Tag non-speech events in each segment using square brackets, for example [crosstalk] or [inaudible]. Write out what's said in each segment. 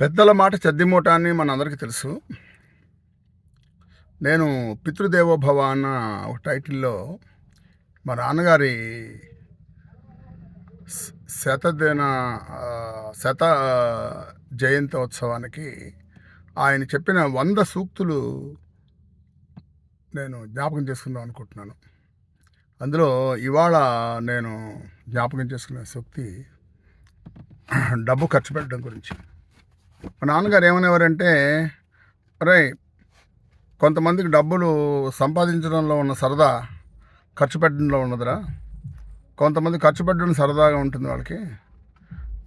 పెద్దల మాట చద్దిమూట అని మనందరికీ తెలుసు. నేను పితృదేవోభవ అన్న ఒక టైటిల్లో మా నాన్నగారి శతదిన శత శత జయంతోత్సవానికి ఆయన చెప్పిన వంద సూక్తులు నేను జ్ఞాపకం చేసుకుందాం అనుకుంటున్నాను. అందులో ఇవాళ నేను జ్ఞాపకం చేసుకునే సూక్తి డబ్బు ఖర్చు పెట్టడం గురించి. మా నాన్నగారు ఏమనేవారంటే రే కొంతమందికి డబ్బులు సంపాదించడంలో ఉన్న సరదా ఖర్చు పెట్టడంలో ఉన్నదిరా. కొంతమంది ఖర్చు పెట్టడం సరదాగా ఉంటుంది వాళ్ళకి.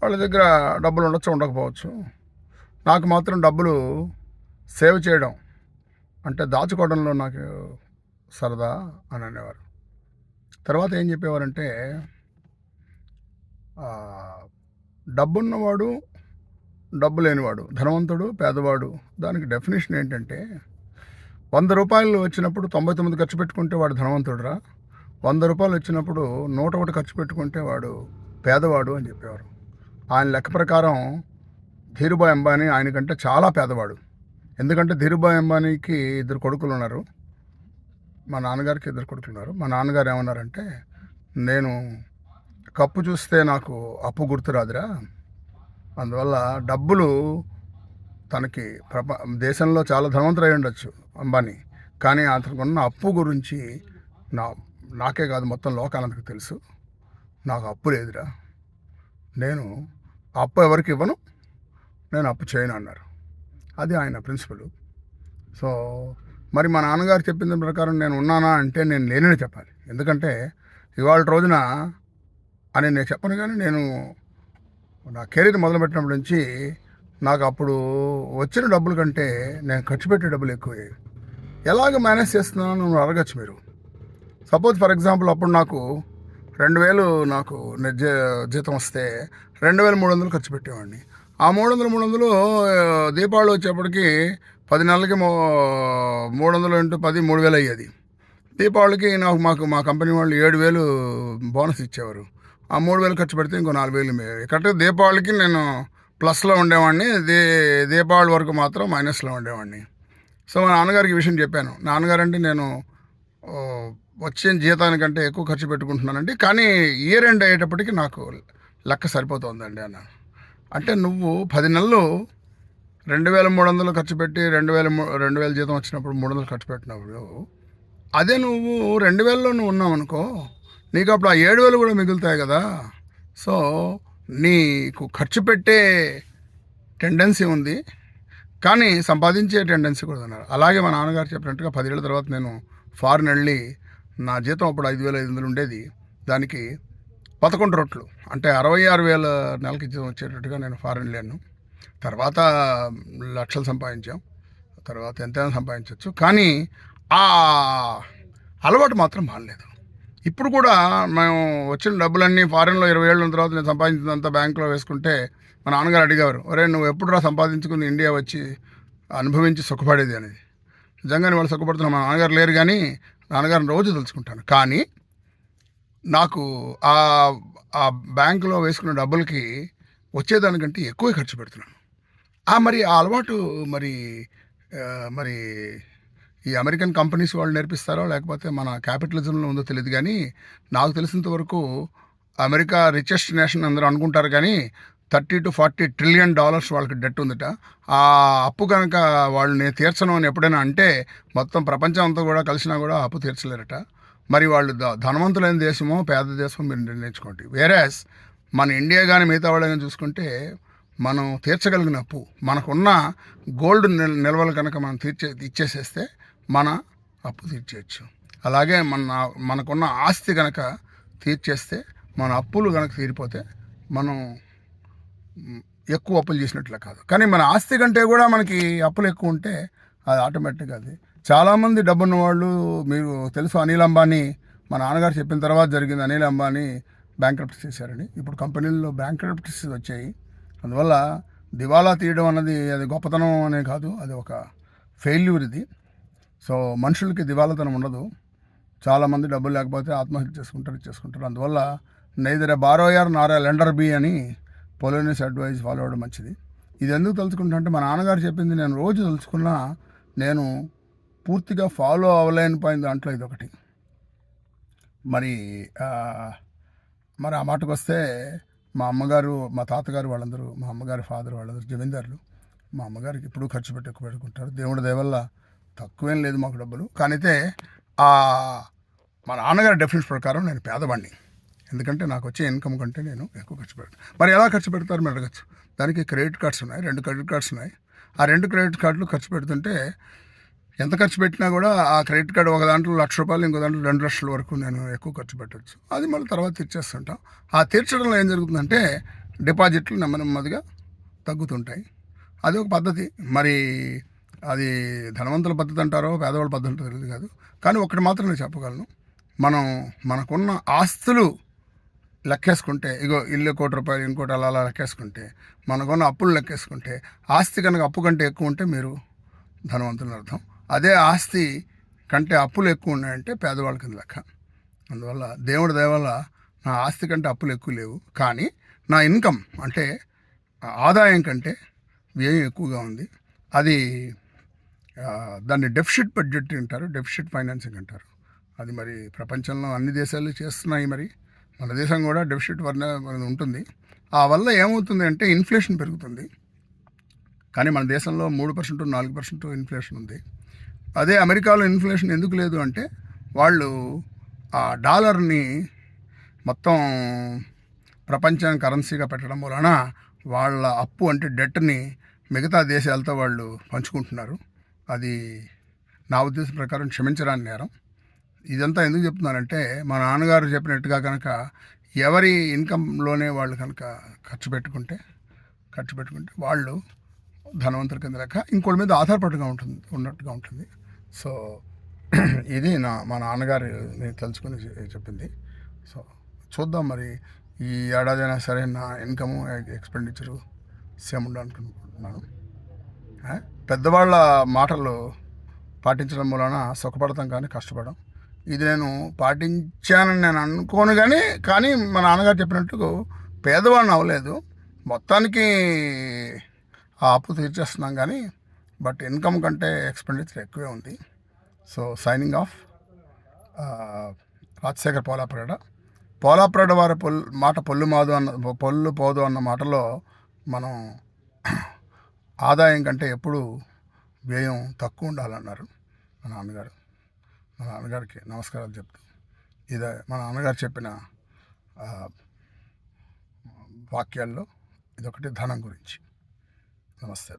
వాళ్ళ దగ్గర డబ్బులు ఉండొచ్చు ఉండకపోవచ్చు. నాకు మాత్రం డబ్బులు సేవ్ చేయడం అంటే దాచుకోవడంలో నాకు సరదా అని అనేవారు. తర్వాత ఏం చెప్పేవారంటే డబ్బున్నవాడు డబ్బు లేనివాడు ధనవంతుడు పేదవాడు దానికి డెఫినేషన్ ఏంటంటే వంద రూపాయలు వచ్చినప్పుడు తొంభై తొమ్మిది ఖర్చు పెట్టుకుంటే వాడు ధనవంతుడురా వంద రూపాయలు వచ్చినప్పుడు నూట ఒకటి ఖర్చు పెట్టుకుంటే వాడు పేదవాడు అని చెప్పేవారు. ఆయన లెక్క ప్రకారం ధీరుబాయ్ అంబానీ ఆయనకంటే చాలా పేదవాడు. ఎందుకంటే ధీరుబాయ్ అంబానీకి ఇద్దరు కొడుకులు ఉన్నారు. మా నాన్నగారికి ఇద్దరు కొడుకులు ఉన్నారు. మా నాన్నగారు ఏమన్నారంటే నేను కప్పు చూస్తే నాకు అప్పు గుర్తురాదురా అందువల్ల డబ్బులు తనకి ప్రప దేశంలో చాలా ధనవంతులు అయి ఉండొచ్చు అంబానీ. కానీ అతనికి ఉన్న అప్పు గురించి నా నాకే కాదు మొత్తం లోకాలందరికీ తెలుసు. నాకు అప్పు లేదురా. నేను అప్పు ఎవరికి ఇవ్వను? నేను అప్పు చేయను అన్నారు. అది ఆయన ప్రిన్సిపల్. సో మరి మా నాన్నగారు చెప్పిన ప్రకారం నేను ఉన్నానా అంటే నేను లేనని చెప్పాలి. ఎందుకంటే ఇవాళ రోజున అని నేను చెప్పను కానీ నేను నా కెరీర్ మొదలుపెట్టినప్పటి నుంచి నాకు అప్పుడు వచ్చిన డబ్బుల కంటే నేను ఖర్చు పెట్టే డబ్బులు ఎక్కువే. ఎలాగ మేనేజ్ చేస్తున్నాను నువ్వు అడగచ్చు మీరు. సపోజ్ ఫర్ ఎగ్జాంపుల్ అప్పుడు నాకు రెండు వేలు నాకు నిజ జీతం వస్తే రెండు వేల మూడు వందలు ఖర్చు పెట్టేవాడిని. ఆ మూడు వందలు మూడు వందలు దీపావళి వచ్చేప్పటికి పది నెలలకి మూడు వందలు ఇంటూ పది మూడు వేలు అయ్యేది. దీపావళికి నాకు మాకు మా కంపెనీ వాళ్ళు ఏడు వేలు బోనస్ ఇచ్చేవారు. ఆ మూడు వేలు ఖర్చు పెడితే ఇంకో నాలుగు వేలు మే- కరెక్ట్గా దీపావళికి నేను ప్లస్లో ఉండేవాడిని. దీ దీపావళి వరకు మాత్రం మైనస్లో ఉండేవాడిని. సో మా నాన్నగారికి ఈ విషయం చెప్పాను. నాన్నగారు అంటే నేను వచ్చే జీతానికంటే ఎక్కువ ఖర్చు పెట్టుకుంటున్నానండి. కానీ ఇయర్ ఎండ్ అయ్యేటప్పటికి నాకు లెక్క సరిపోతుందండి అన్నాను అంటే నువ్వు పది నెలలు రెండు వేల మూడు వందలు ఖర్చు పెట్టి రెండు వేల రెండు వేల జీతం వచ్చినప్పుడు మూడు వందలు ఖర్చు పెట్టినప్పుడు అదే నువ్వు రెండు వేలలో నువ్వు ఉన్నావు అనుకో నీకు అప్పుడు ఆ ఏడు వేలు కూడా మిగులుతాయి కదా. సో నీకు ఖర్చు పెట్టే టెండెన్సీ ఉంది. కానీ సంపాదించే టెండెన్సీ కూడా ఉన్నారు అలాగే మా నాన్నగారు చెప్పినట్టుగా పదేళ్ళ తర్వాత నేను ఫారిన్ వెళ్ళి నా జీతం అప్పుడు ఐదు వేల ఐదు వందలు ఉండేది. దానికి పదకొండు రొట్లు అంటే అరవై ఆరు వేల నెలకి జీతం వచ్చేటట్టుగా నేను ఫారిన్ వెళ్ళాను. తర్వాత లక్షలు సంపాదించాం. తర్వాత ఎంతైనా సంపాదించవచ్చు కానీ ఆ అలవాటు మాత్రం మానలేదు. ఇప్పుడు కూడా మేము వచ్చిన డబ్బులన్నీ ఫారెన్లో ఇరవై ఏళ్ళ తర్వాత నేను సంపాదించినంత బ్యాంకులో వేసుకుంటే మా నాన్నగారు అడిగేవారు ఒరే నువ్వు ఎప్పుడురా సంపాదించుకుని ఇండియా వచ్చి అనుభవించి సుఖపడేది? అనేది. నిజంగానే వాళ్ళు సుఖపడుతున్న మా నాన్నగారు లేరు కానీ నాన్నగారిని రోజు తెలుసుకుంటాను కానీ నాకు ఆ ఆ బ్యాంకులో వేసుకున్న డబ్బులకి వచ్చేదానికంటే ఎక్కువ ఖర్చు పెడుతున్నాను. ఆ మరి ఆ అలవాటు మరి మరి ఈ అమెరికన్ కంపెనీస్ వాళ్ళు నేర్పిస్తారో లేకపోతే మన క్యాపిటలిజంలో ఉందో తెలియదు కానీ నాకు తెలిసినంత వరకు అమెరికా రిచెస్ట్ నేషన్ అందరూ అనుకుంటారు కానీ thirty to forty trillion dollars వాళ్ళకి డెట్ ఉందట. ఆ అప్పు కనుక వాళ్ళని తీర్చను అని ఎప్పుడైనా అంటే మొత్తం ప్రపంచం అంతా కూడా కలిసినా కూడా అప్పు తీర్చలేరట. మరి వాళ్ళు ధనవంతులైన దేశమో పేద దేశమో మీరు నిర్ణయించుకోండి. వేరేస్ మన ఇండియా కానీ మిగతా వాళ్ళని చూసుకుంటే మనం తీర్చగలిగిన అప్పు మనకున్న గోల్డ్ నిల్ నిల్వలు కనుక మనం తీర్చే ఇచ్చేసేస్తే మన అప్పు తీర్చేయచ్చు. అలాగే మన మనకున్న ఆస్తి కనుక తీర్చేస్తే మన అప్పులు కనుక తీరిపోతే మనం ఎక్కువ అప్పులు చేసినట్లే కాదు. కానీ మన ఆస్తి కంటే కూడా మనకి అప్పులు ఎక్కువ ఉంటే అది ఆటోమేటిక్గా అది. చాలామంది డబ్బున్న వాళ్ళు మీరు తెలుసు అనిల్ అంబానీ మా నాన్నగారు చెప్పిన తర్వాత జరిగింది అనిల్ అంబానీ బ్యాంక్రప్ట్ చేశారని. ఇప్పుడు కంపెనీల్లో బ్యాంక్రప్టీస్ వచ్చాయి. అందువల్ల దివాలా తీయడం అన్నది అది గొప్పతనం అనే కాదు. అది ఒక ఫెయిల్యూర్ ఇది. సో మనుషులకి దివాలాతనం ఉండదు. చాలామంది డబ్బులు లేకపోతే ఆత్మహత్య చేసుకుంటారు చేసుకుంటారు. అందువల్ల neither borrower nor a lender be అని పొలోనిస్ అడ్వైజ్ ఫాలో అవ్వడం మంచిది. ఇది ఎందుకు తలుచుకుంటా అంటే మా నాన్నగారు చెప్పింది నేను రోజు తలుచుకున్నా నేను పూర్తిగా ఫాలో అవ్వలేని దాంట్లో ఇది ఒకటి మరి మరి ఆ మాటకు వస్తే మా అమ్మగారు మా తాతగారు వాళ్ళందరూ మా అమ్మగారి ఫాదర్ వాళ్ళందరూ జమీందారులు మా అమ్మగారికి ఎప్పుడూ ఖర్చు పెట్టి ఎక్కువ పెట్టుకుంటారు. దేవుడి దయవల్ల తక్కువేం లేదు మాకు డబ్బులు. కానీ ఆ మా నాన్నగారి డెఫినెన్స్ ప్రకారం నేను పేదవాడిని ఎందుకంటే నాకు వచ్చే ఇన్కమ్ కంటే నేను ఎక్కువ ఖర్చు పెడతాను మరి ఎలా ఖర్చు పెడతారు మీరు అడగచ్చు. దానికి క్రెడిట్ కార్డ్స్ ఉన్నాయి రెండు క్రెడిట్ కార్డ్స్ ఉన్నాయి. ఆ రెండు క్రెడిట్ కార్డులు ఖర్చు పెడుతుంటే ఎంత ఖర్చు పెట్టినా కూడా ఆ క్రెడిట్ కార్డు ఒక దాంట్లో లక్ష రూపాయలు ఇంకో దాంట్లో రెండు లక్షల వరకు నేను ఎక్కువ ఖర్చు పెట్టచ్చు. అది మళ్ళీ తర్వాత తీర్చేస్తుంటాం. ఆ తీర్చడంలో ఏం జరుగుతుందంటే డిపాజిట్లు నెమ్మది నెమ్మదిగా తగ్గుతుంటాయి. అది ఒక పద్ధతి. మరి అది ధనవంతుల పద్ధతి అంటారో పేదవాళ్ళ పద్ధతి అంటారో తెలియదు కాదు. కానీ ఒకటి మాత్రం నేను చెప్పగలను. మనం మనకున్న ఆస్తులు లెక్కేసుకుంటే ఇగో ఇల్లు కోటి రూపాయలు ఇంకోటి అలా అలా లెక్కేసుకుంటే మనకున్న అప్పులు లెక్కేసుకుంటే ఆస్తి కనుక అప్పు కంటే ఎక్కువ ఉంటే మీరు ధనవంతులు అర్థం. అదే ఆస్తి కంటే అప్పులు ఎక్కువ ఉన్నాయంటే పేదవాళ్ళ కింద లెక్క. అందువల్ల దేవుడి దయవల్ల నా ఆస్తి కంటే అప్పులు ఎక్కువ లేవు. కానీ నా ఇన్కమ్ అంటే ఆదాయం కంటే వ్యయం ఎక్కువగా ఉంది. అది దాన్ని డెఫిషిట్ బడ్జెట్ అంటారు డెఫిషిట్ ఫైనాన్సింగ్ అంటారు. అది మరి ప్రపంచంలో అన్ని దేశాలు చేస్తున్నాయి మరి. మన దేశం కూడా డెఫిషిట్ వర్ణ ఉంటుంది. ఆ వల్ల ఏమవుతుంది అంటే ఇన్ఫ్లేషన్ పెరుగుతుంది. కానీ మన దేశంలో మూడు పర్సెంట్ నాలుగు పర్సెంట్ ఇన్ఫ్లేషన్ ఉంది. అదే అమెరికాలో ఇన్ఫ్లేషన్ ఎందుకు లేదు అంటే వాళ్ళు ఆ డాలర్ని మొత్తం ప్రపంచం కరెన్సీగా పెట్టడం వలన వాళ్ళ అప్పు అంటే డెట్ని మిగతా దేశాలతో వాళ్ళు పంచుకుంటున్నారు. అది నా ఉద్దేశం ప్రకారం క్షమించరాని నేరం. ఇదంతా ఎందుకు చెప్తున్నానంటే మా నాన్నగారు చెప్పినట్టుగా కనుక ఎవరి ఇన్కంలోనే వాళ్ళు కనుక ఖర్చు పెట్టుకుంటే ఖర్చు పెట్టుకుంటే వాళ్ళు ధనవంతుల కింద లెక్క ఇంకోటి మీద ఆధారపడిగా ఉంటుంది ఉన్నట్టుగా ఉంటుంది. సో [clears throat] ఇది నా మా నాన్నగారు నేను తలుచుకుని చెప్పింది. సో చూద్దాం మరి ఈ ఏడాదైనా సరే నా ఇన్కము ఎక్స్పెండిచరు సేమ్ ఉండాలనుకుంటున్నాను. పెద్దవాళ్ళ మాటలు పాటించడం వలన సుఖపడతాం కానీ కష్టపడం. ఇది నేను పాటించానని నేను అనుకోను కానీ కానీ మా నాన్నగారు చెప్పినట్టు పేదవాడిని అవ్వలేదు. మొత్తానికి ఆ అప్పు తీర్చేస్తున్నాం కానీ బట్ ఇన్కమ్ కంటే ఎక్స్పెండిచర్ ఎక్కువే ఉంది. So signing off Rajasekhar Polapragada. Polapragada వారి పొల్ మాట పొల్లు మాదు అన్న పొల్లు పోదు అన్న మాటలో మనం ఆదాయం కంటే ఎప్పుడు వ్యయం తక్కువ ఉండాలన్నారు మా నాన్నగారు. మా నాన్నగారికి నమస్కారాలు చెప్తాను ఇదే మా నాన్నగారు చెప్పిన వాక్యాల్లో ఇదొకటి ధనం గురించి. నమస్తే.